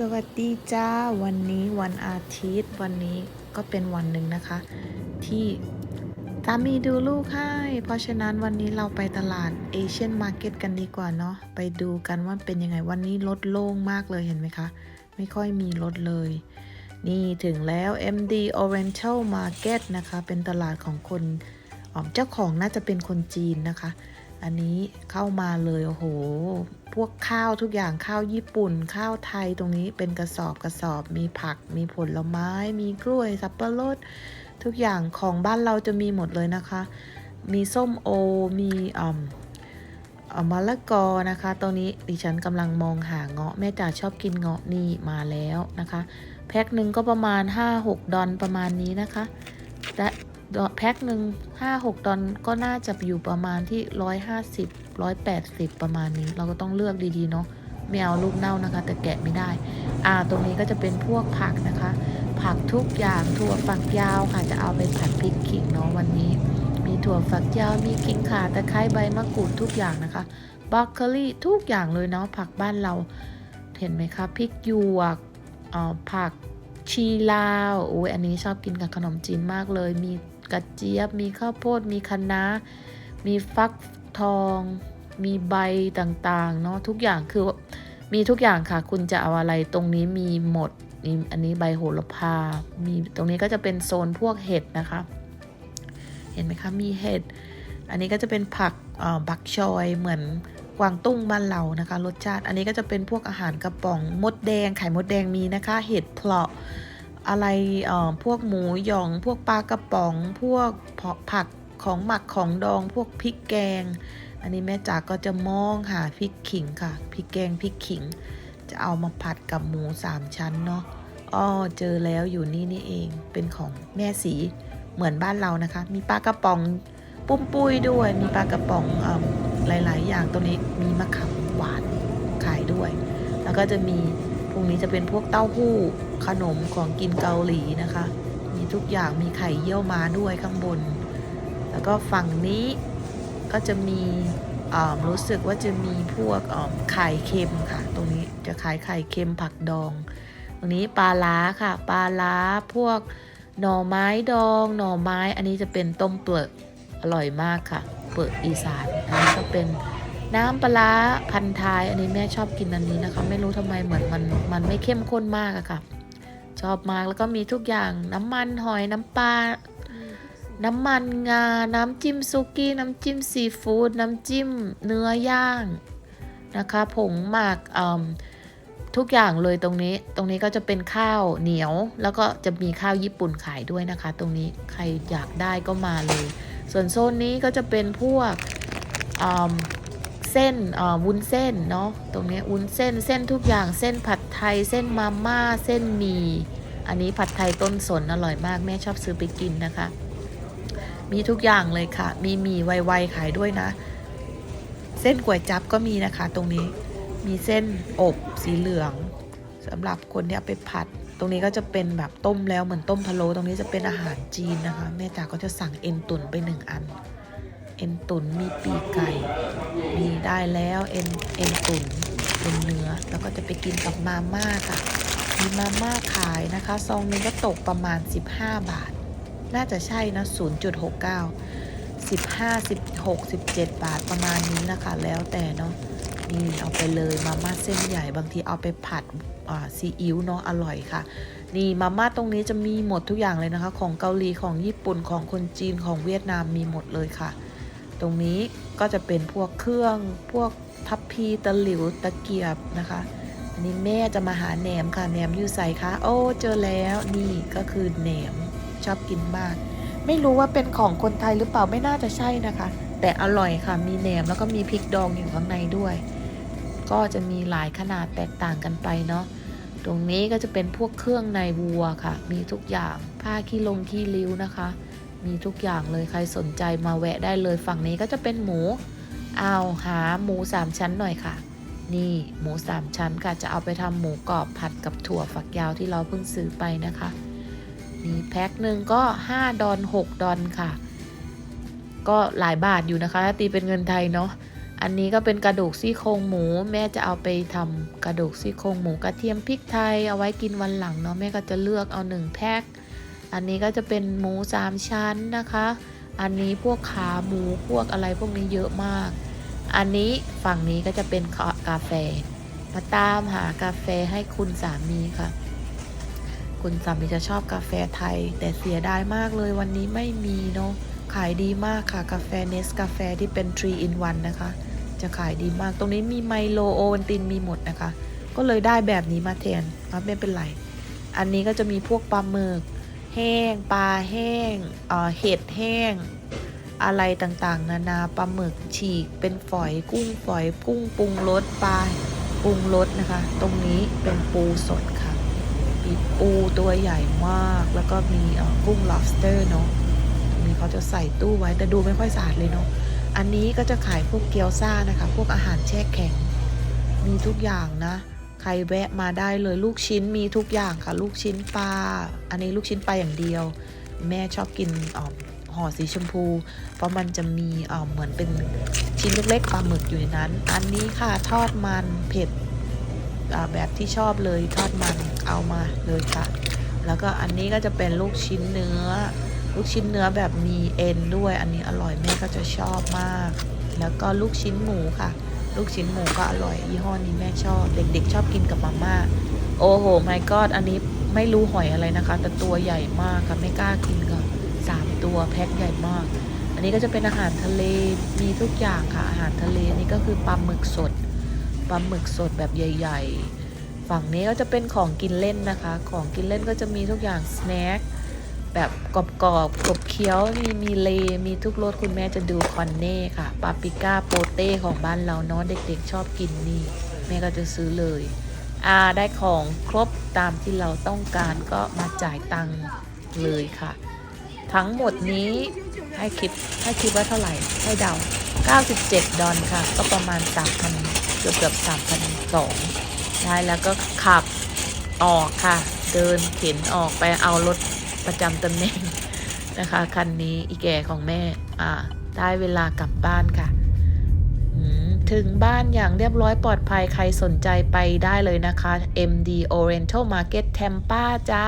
สวัสดีจ้าวันนี้วันอาทิตย์ วันนี้ก็เป็นวันหนึ่งนะคะ ที่สามีดูลูกให้ เพราะฉะนั้นวันนี้เราไปตลาดเอเชียนมาร์เก็ตกันดีกว่าเนาะไปดูกันว่าเป็นยังไงวันนี้รถโล่งมากเลยเห็นไหมคะ ไม่ค่อยมีรถเลย นี่ถึงแล้ว MD Oriental Market นะคะ เป็นตลาดของคนเจ้าของน่าจะเป็นคนจีนนะคะ อันนี้เข้ามาเลยโอ้โห พวกข้าวทุกอย่างข้าวญี่ปุ่น ข้าวไทยตรงนี้เป็นกระสอบกระสอบ มีผัก มีผลไม้ มีกล้วยสับปะรด ทุกอย่างของบ้านเราจะมีหมดเลยนะคะ มีส้มโอ มีอ่อมมะละกอนะคะตรงนี้ดิฉันกำลังมองหาเงาะแม่จ๋าชอบกินเงาะนี่มาแล้วนะคะ แพ็คหนึ่งก็ประมาณ 5-6 ดอลประมาณนี้นะคะและ แพ็คหนึ่ง5-6ดอลก็น่าจะอยู่ประมาณที่150 180ประมาณนี้ เราก็ต้องเลือกดีๆเนาะไม่เอาลูกเน่านะคะ แต่แกะไม่ได้ อ่า ตรงนี้ก็จะเป็นพวกผักนะคะ ผักทุกอย่างถั่วฝักยาวค่ะ จะเอาไปผัดพริกขิงเนาะวันนี้ มีถั่วฝักยาว มีขิงข่าตะไคร้ใบมะกรูดทุกอย่างนะคะบรอกโคลีทุกอย่างเลยเนาะผักบ้านเรา เห็นไหมคะพริกหยวกอ่อผักชีลาวโอ้ยอันนี้ชอบกินกับขนมจีนมากเลย มี กระเจี๊ยบ มีข้าวโพด มีคะน้า มีฟักทอง มีใบต่างๆ เนาะทุกอย่างคือมีทุกอย่างค่ะ คุณจะเอาอะไรตรงนี้มีหมดนี่อันนี้ใบโหระพา มีตรงนี้ก็จะเป็นโซนพวกเห็ดนะคะ เห็นไหมคะมีเห็ด อันนี้ก็จะเป็นผักบักชอยเหมือนกวางตุ้งบ้านเรานะคะ รสชาติ อันนี้ก็จะเป็นพวกอาหารกระป๋องมดแดงไข่มดแดงมีนะคะ เห็ดเพลาะ อะไรเอ่อพวกหมูหยอง พวกปลากระป๋อง พวกผักของหมักของดอง พวกพริกแกง อันนี้แม่จ๋าก็จะมองหาพริกขิงค่ะพริกแกงพริกขิง จะเอามาผัดกับหมูสามชั้นเนาะอ้อเจอแล้วอยู่นี่นี่เองเป็นของแม่สีเหมือนบ้านเรานะคะ มีปลากระป๋องปุ้มปุ้ยด้วย มีปลากระป๋องอหลาย ๆ อย่างตัวนี้มีมะขามหวานขายด้วย แล้วก็จะมี วกนี้จะเป็นพวกเต้าหู้ขนมของกินเกาหลีนะคะ มีทุกอย่างมีไข่เยี่ยวม้าด้วยข้างบน แล้วก็ฝั่งนี้ก็จะมีรู้สึกว่าจะมีพวกไข่เค็มค่ะ ตรงนี้จะขายไข่เค็มผักดอง ตรงนี้ปลาล้าค่ะ ปลาล้าพวกหน่อไม้ดอง หน่อไม้อันนี้จะเป็นต้มเปลือกอร่อยมากค่ะ เปลือกอีสานอันนี้ก็เป็น น้ำปลาพันท้าย อันนี้แม่ชอบกินอันนี้นะคะ ไม่รู้ทำไมเหมือนมันมันไม่เข้มข้นมากอะค่ะ ชอบมากแล้วก็มีทุกอย่างน้ำมันหอยน้ำปลาน้ำมันงา น้ำจิ้มซุกี้ น้ำจิ้มซีฟู้ด น้ำจิ้มเนื้อย่างนะคะ ผงหมักทุกอย่างเลยตรงนี้ ตรงนี้ก็จะเป็นข้าวเหนียว แล้วก็จะมีข้าวญี่ปุ่นขายด้วยนะคะ ตรงนี้ใครอยากได้ก็มาเลย ส่วนโซนนี้ก็จะเป็นพวก ส้นอ่าวุ้นเส้นเนาะตรงนี้วุ้นเส้นเส้นทุกอย่างเส้นผัดไทยเส้นมาม่าเส้นหมี่อันนี้ผัดไทยต้นสนอร่อยมากแม่ชอบซื้อไปกินนะคะ มีทุกอย่างเลยค่ะ มีหมี่ไวๆขายด้วยนะ เส้นก๋วยจั๊บก็มีนะคะ ตรงนี้มีเส้นอบสีเหลืองสำหรับคนที่เอาไปผัด ตรงนี้ก็จะเป็นแบบต้มแล้วเหมือนต้มพะโล้ตรงนี้จะเป็นอาหารจีนนะคะ แม่จ๋าก็จะสั่งเอ็นตุ๋นไปหนึ่งอัน เอ็นตุ๋นมีปีกไก่ มีได้แล้วเอ็นเอ็นตุ๋นเป็นเนื้อ แล้วก็จะไปกินกับมาม่าค่ะ มีมาม่าขายนะคะ ซองหนึงก็ตกประมาณ 15 บาท น่าจะใช่นะ 0.69 15 16 17 บาทประมาณนี้นะคะ แล้วแต่เนาะนี่เอาไปเลยมาม่าเส้นใหญ่บางทีเอาไปผัดซีอิ๊วเนาะอร่อยค่ะ นี่มาม่าตรงนี้จะมีหมดทุกอย่างเลยนะคะ ของเกาหลีของญี่ปุ่นของคนจีนของเวียดนามมีหมดเลยค่ะ ตรงนี้ก็จะเป็นพวกเครื่องพวกทัพพีตะหลิวตะเกียบนะคะ อันนี้แม่จะมาหาแหนมค่ะแหนมอยู่ใส่คะโอ้เจอแล้วนี่ก็คือแหนมชอบกินมาก ไม่รู้ว่าเป็นของคนไทยหรือเปล่าไม่น่าจะใช่นะคะ แต่อร่อยค่ะมีแหนมแล้วก็มีพริกดองอยู่ข้างในด้วย ก็จะมีหลายขนาดแตกต่างกันไปเนาะตรงนี้ก็จะเป็นพวกเครื่องในวัวค่ะ มีทุกอย่างผ้าขี้ลงขี้ริ้วนะคะ มีทุกอย่างเลยใครสนใจมาแวะได้เลยฝั่งนี้ก็จะเป็นหมูเอาหาหมูสามชั้นหน่อยค่ะ นี่หมูสามชั้นค่ะจะเอาไปทำหมูกรอบผัดกับถั่วฝักยาวที่เราเพิ่งซื้อไปนะคะนี่แพ็คหนึ่งก็ 5 ดอน 6 ดอนค่ะ ก็หลายบาทอยู่นะคะถ้าตีเป็นเงินไทยเนาะอันนี้ก็เป็นกระดูกซี่โครงหมู แม่จะเอาไปทำกระดูกซี่โครงหมูกระเทียมพริกไทยเอาไว้กินวันหลังเนาะแม่ก็จะเลือกเอาหนึ่งแพ็ค อันนี้ก็จะเป็นหมูสามชั้นนะคะ อันนี้พวกขาหมูพวกอะไรพวกนี้เยอะมาก อันนี้ฝั่งนี้ก็จะเป็นกาแฟ มาตามหากาแฟให้คุณสามีค่ะ คุณสามีจะชอบกาแฟไทย แต่เสียดายมากเลยวันนี้ไม่มีเนาะ ขายดีมากค่ะกาแฟเนสกาแฟที่เป็น 3 in 1 นะคะ จะขายดีมาก ตรงนี้มีไมโลโอวัลตินมีหมดนะคะ ก็เลยได้แบบนี้มาแทนครับไม่เป็นไร อันนี้ก็จะมีพวกปลาหมึก แห้ง ปลาแห้งเเห็ดแห้ง อะไรต่างๆ นานาปลาหมึกฉีก เป็นฝอยกุ้งฝอยกุ้งปรุงรสปลาปรุงรสนะคะ ตรงนี้เป็นปูสดค่ะมีปูตัวใหญ่มากแล้วก็มีกุ้ง lobster เนาะตรงนี้เขาจะใส่ตู้ไว้แต่ดูไม่ค่อยสะอาดเลยเนาะอันนี้ก็จะขายพวกเกี๊ยวซ่านะคะ พวกอาหารแช่แข็ง มีทุกอย่างนะ รแวะมาได้เลยลูกชิ้นมีทุกอย่างค่ะ ลูกชิ้นปลาอันนี้ลูกชิ้นปลาอย่างเดียว แม่ชอบกินห่อสีชมพู เพราะมันจะมีเหมือนเป็นชิ้นเล็กๆปลาหมึกอยู่ในนั้น อันนี้ค่ะทอดมันเผ็ดแบบที่ชอบเลยทอดมันเอามาเลยค่ะ แล้วก็อันนี้ก็จะเป็นลูกชิ้นเนื้อ ลูกชิ้นเนื้อแบบมีเอ็นด้วย อันนี้อร่อยแม่ก็จะชอบมาก แล้วก็ลูกชิ้นหมูค่ะ ลูกชิ้นหมูก็อร่อยยี่ห้อนี้แม่ชอบ เด็กๆ ชอบกินกับมาม่าโอ้โหไม่กอดอันนี้ไม่รู้หอยอะไรนะคะ แต่ตัวใหญ่มากค่ะไม่กล้ากินค่ะสามตัวแพ็คใหญ่มาก อันนี้ก็จะเป็นอาหารทะเลมีทุกอย่างค่ะ อาหารทะเลนี่ก็คือปลาหมึกสดปลาหมึกสดแบบใหญ่ ๆ ฝั่งนี้ก็จะเป็นของกินเล่นนะคะ ของกินเล่นก็จะมีทุกอย่างสแน็ค แบบกรอบๆกรอบเคี้ยวมีมีเลมีทุกรสคุณแม่จะดูคอนเน่ค่ะปาปิก้าโปเต้ของบ้านเราเนาะเด็กๆชอบกินนี่ แม่ก็จะซื้อเลยอ่าได้ของครบตามที่เราต้องการก็มาจ่ายตังค์เลยค่ะ ทั้งหมดนี้ให้คิดให้คิดว่าเท่าไหร่ให้เดา 97 ดอลค่ะ ก็ประมาณ 3,000เกือบเกือบ3,200ได้แล้วก็ขับออกค่ะ เดินเข็นออกไปเอารถ ประจำตำแหน่งนะคะคันนี้อีแก่ของแม่ อ่า ได้เวลากลับบ้านค่ะ ถึงบ้านอย่างเรียบร้อยปลอดภัยใครสนใจไปได้เลยนะคะ MD Oriental Market Tampa จ้า